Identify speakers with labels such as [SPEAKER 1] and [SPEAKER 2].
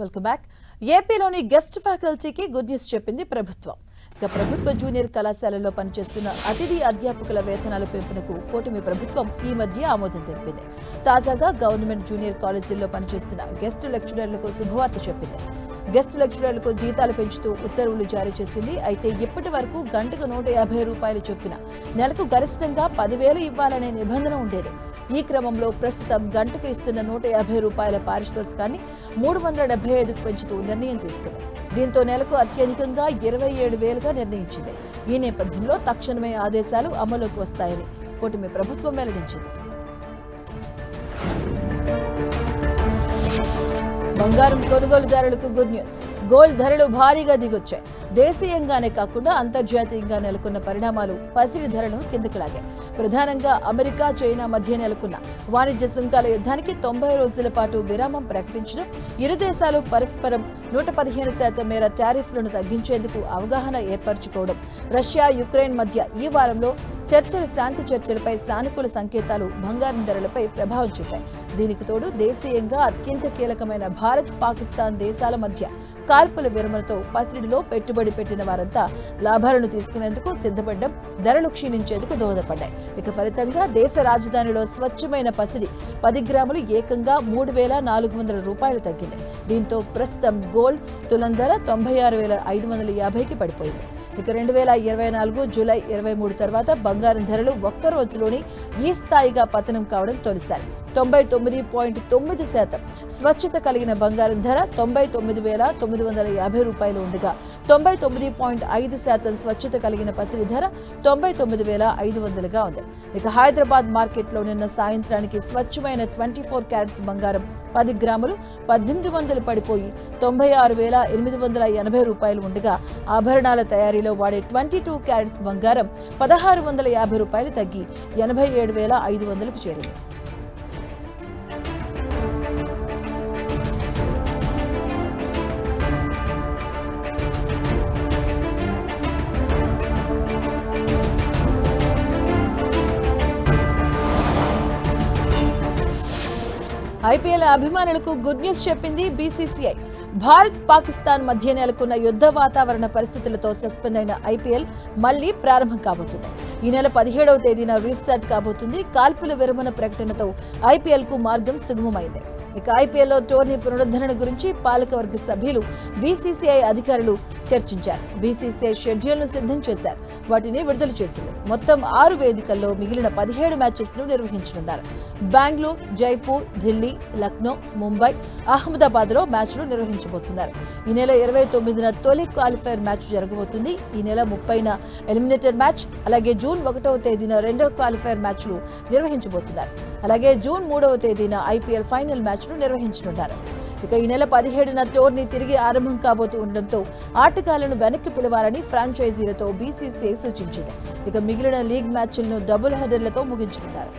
[SPEAKER 1] Welcome back. ఏపీలోని guest ఫ్యాకల్టీకి good news చెప్పింది ప్రభుత్వం. ఇక ప్రభుత్వ జూనియర్ కళాశాలలో పనిచేస్తున్న అతిథి అధ్యాపకుల వేతనాల పెంపునకు కూటమి ప్రభుత్వం ఈ మధ్య ఆమోదం తెలిపింది. తాజాగా గవర్నమెంట్ జూనియర్ కాలేజీల్లో పనిచేస్తున్న గెస్ట్ లెక్చరర్లకు శుభవార్త చెప్పింది. గెస్ట్ లెక్చరర్లకు జీతాలు పెంచుతూ ఉత్తర్వులు జారీ చేసింది. అయితే ఇప్పటి వరకు గంటకు నూట యాభై రూపాయలు చొప్పున నెలకు గరిష్టంగా పదివేలు ఇవ్వాలనే నిబంధన ఉండేది. ఈ క్రమంలో ప్రస్తుతం గంటకు ఇస్తున్న నూట యాభై రూపాయల పారితోషికాన్ని మూడు వందల డెబ్బై ఐదుకు పెంచుతూ నిర్ణయం తీసుకుంది. దీంతో నెలకు అత్యధికంగా ఇరవై ఏడు వేలుగా నిర్ణయించింది. ఈ నేపథ్యంలో తక్షణమే ఆదేశాలు అమలులోకి వస్తాయని కూటమి ప్రభుత్వం వెల్లడించింది. బంగారం కొనుగోలుదారులకు గుడ్ న్యూస్. గోల్డ్ ధరలు భారీగా దిగొచ్చాయి. దేశీయంగానే కాకుండా అంతర్జాతీయంగా నెలకొన్న పరిణామాలు పసిరి ధరలను కిందకు లాగాయి. ప్రధానంగా అమెరికా చైనా మధ్య నెలకొన్న వాణిజ్య సుంకాల యుద్ధానికి తొంభై రోజుల పాటు విరామం ప్రకటించడం ఇరు దేశాలు పరస్పరం నూట పదిహేను శాతం మేర టారిఫ్లను తగ్గించేందుకు అవగాహన ఏర్పరచుకోవడం రష్యా యుక్రెయిన్ మధ్య ఈ వారంలో చర్చలు శాంతి చర్చలపై సానుకూల సంకేతాలు బంగారం ధరలపై ప్రభావం చూపాయి. దీనికి తోడు దేశీయంగా అత్యంత కీలకమైన భారత్ పాకిస్తాన్ దేశాల మధ్య కాల్పుల విరమణతో పసిడిలో పెట్టుబడి పెట్టిన వారంతా లాభాలను తీసుకునేందుకు సిద్ధపడడం ధరలు క్షీణించేందుకు దోహదపడ్డాయి. ఇక ఫలితంగా దేశ రాజధానిలో స్వచ్ఛమైన పసిడి పది గ్రాములు ఏకంగా మూడు వేల నాలుగు వందల రూపాయలు తగ్గింది. దీంతో ప్రస్తుతం గోల్డ్ తులం ధర తొంభై ఆరు వేల ఐదు వందల యాభైకి పడిపోయింది. ఇక రెండు వేల ఇరవై నాలుగు జూలై ఇరవై మూడు తర్వాత బంగారం ధరలు ఒక్క రోజులోనే ఈ స్థాయిగా పతనం కావడం తొలిసారి. తొంభై తొమ్మిది పాయింట్ తొమ్మిది శాతం. స్వచ్ఛత కలిగిన బంగారం ధర తొంభై తొమ్మిది వేల తొమ్మిది వందల యాభై రూపాయలు ఉండగా తొంభై తొమ్మిది పాయింట్ ఐదు శాతం స్వచ్ఛత కలిగిన పసిడి ధర తొంభై తొమ్మిది వేల ఐదు వందలుగా ఉంది. ఇక హైదరాబాద్ మార్కెట్లో నిన్న సాయంత్రానికి స్వచ్ఛమైన ట్వంటీ ఫోర్ క్యారెట్స్ బంగారం పది గ్రాములు పద్దెనిమిది వందలు పడిపోయి తొంభై ఆరు వేల ఎనిమిది వందల ఎనభై రూపాయలు ఉండగా ఆభరణాల తయారీలో వాడే ట్వంటీ టూ క్యారెట్స్ బంగారం పదహారు వందల యాభై రూపాయలు తగ్గి ఎనభై ఏడు వేల ఐదు వందలకు చేరింది. ఐపీఎల్ అభిమానులకు గుడ్ న్యూస్ చెప్పింది బీసీసీఐ. భారత్ పాకిస్తాన్ మధ్య నెలకొన్న యుద్ధ వాతావరణ పరిస్థితులతో సస్పెండ్ అయిన ఐపీఎల్ మళ్ళీ ప్రారంభం కాబోతుంది. ఈ నెల పదిహేడవ తేదీన రీస్టార్ట్ కాబోతుంది. కాల్పుల విరమణ ప్రకటనతో ఐపీఎల్కు మార్గం సుగమమైంది. ఇక ఐపీఎల్లో టోర్నీ పునరుద్ధరణ గురించి పాలకవర్గ సభ్యులు బీసీసీఐ అధికారులు చర్చించారు. బీసీసీఐ షెడ్యూల్ను సిద్ధం చేశారు. వాటిని విడుదల చేసింది. మొత్తం ఆరు వేదికల్లో మిగిలిన పదిహేడు మ్యాచెస్ను నిర్వహించనున్నారు. బెంగళూరు జైపూర్ ఢిల్లీ లక్నో ముంబై అహ్మదాబాద్లో మ్యాచ్లు నిర్వహించబోతున్నారు. ఈ నెల ఇరవై తొమ్మిదిన తొలి క్వాలిఫైర్ మ్యాచ్ జరగబోతుంది. ఈ నెల ముప్పైన ఎలిమినేటర్ మ్యాచ్ అలాగే జూన్ ఒకటవ తేదీన రెండవ క్వాలిఫైర్ మ్యాచ్లు నిర్వహించబోతున్నారు. అలాగే జూన్ మూడవ తేదీన ఐపీఎల్ ఫైనల్ మ్యాచ్ను నిర్వహించనున్నారు. ఇక ఈ నెల పదిహేడున టోర్నీ తిరిగి ఆరంభం కాబోతూ ఉండడంతో ఆటగాళ్ళను వెనక్కి పిలవాలని ఫ్రాంచైజీలతో బీసీసీఐ సూచించింది. ఇక మిగిలిన లీగ్ మ్యాచ్లను డబుల్ హెడర్లతో ముగించనున్నారు.